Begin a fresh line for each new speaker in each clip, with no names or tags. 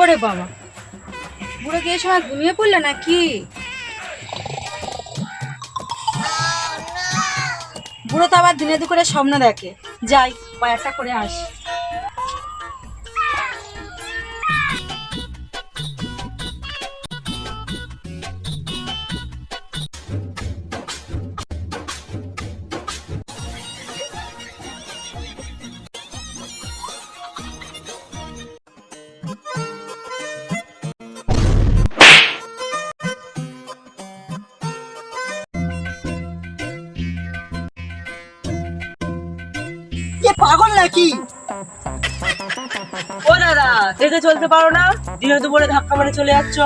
ওরে বাবা। বুড়ো এই সময় ঘুমিয়ে পড়লে নাকি? বুড়ো তো আবার দিনে দুপুরে স্বপ্ন দেখে। যাই, কয়েকটা করে আসি।
পাগল নাকি?
ও দাদা দেখে চলতে পারো না? দিনে দুপুরে ধাক্কা মারে চলে যাচ্ছ।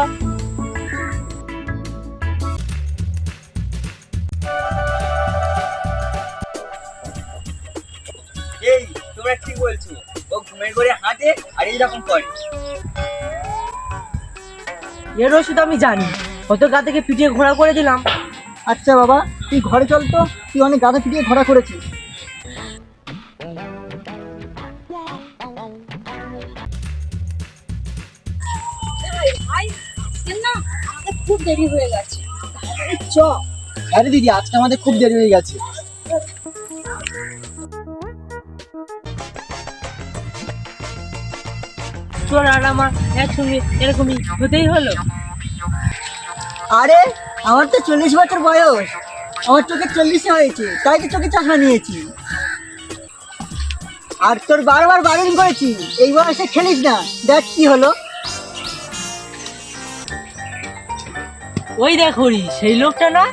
এই তোমরা ঠিক বলছো। ও ঘুমের ঘরে হাঁটে আর এইরকম করে।
এর ওষুধ আমি জানি। কত গা থেকে পিটিয়ে ঘোরা করে দিলাম।
আচ্ছা বাবা তুই ঘরে চল তো। তুই অনেক গাধা পিটিয়ে ঘোরা করেছিস।
ভাই আজকে না আমাদের খুব দেরি হয়ে গেছে চ
আরে দিদি আজকে আমাদের খুব দেরি হয়ে গেছে।
তোর আর আমার একসঙ্গে এরকমই হতেই হলো।
আরে আমার তো চল্লিশ বছর বয়স। আমার চোখে চল্লিশে হয়েছে তাই তো চোখে চশমা নিয়েছি। আর তোর বারবার বারণ করেছি এই বয়সে খেলিস না। দেখ কি হলো।
ওই দেখো সেই লোকটা না?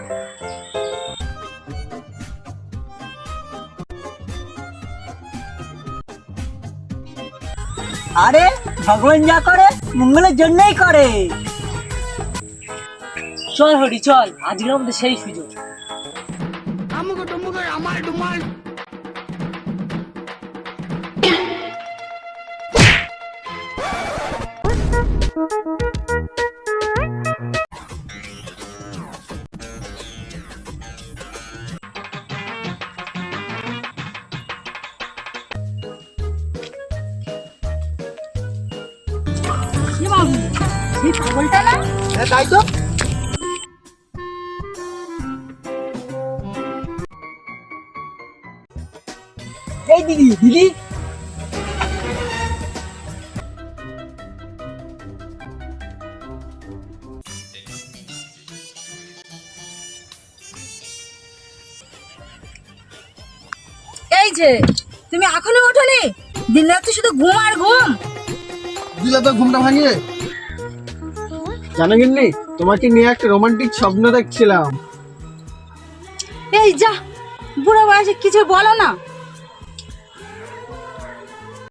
আরে ভগবান যা করে মঙ্গলের জন্যই করে।
চল হরি চল আজকে আমাদের সেই সুযোগ।
কি পাগলটা না?
হ্যাঁ তাই তো। এই দিদি দিদি।
এই যে তুমি এখনও ওঠোনি? দিন রাত্রি শুধু ঘুম আর ঘুম।
দিলে তো ঘুমটা ভাঙিয়ে। জানো গিন্নি, তোমাকে নিয়ে একটা রোমান্টিক স্বপ্ন দেখছিলাম।
এই যা, বুড়ো বয়সে কিছু বলো না।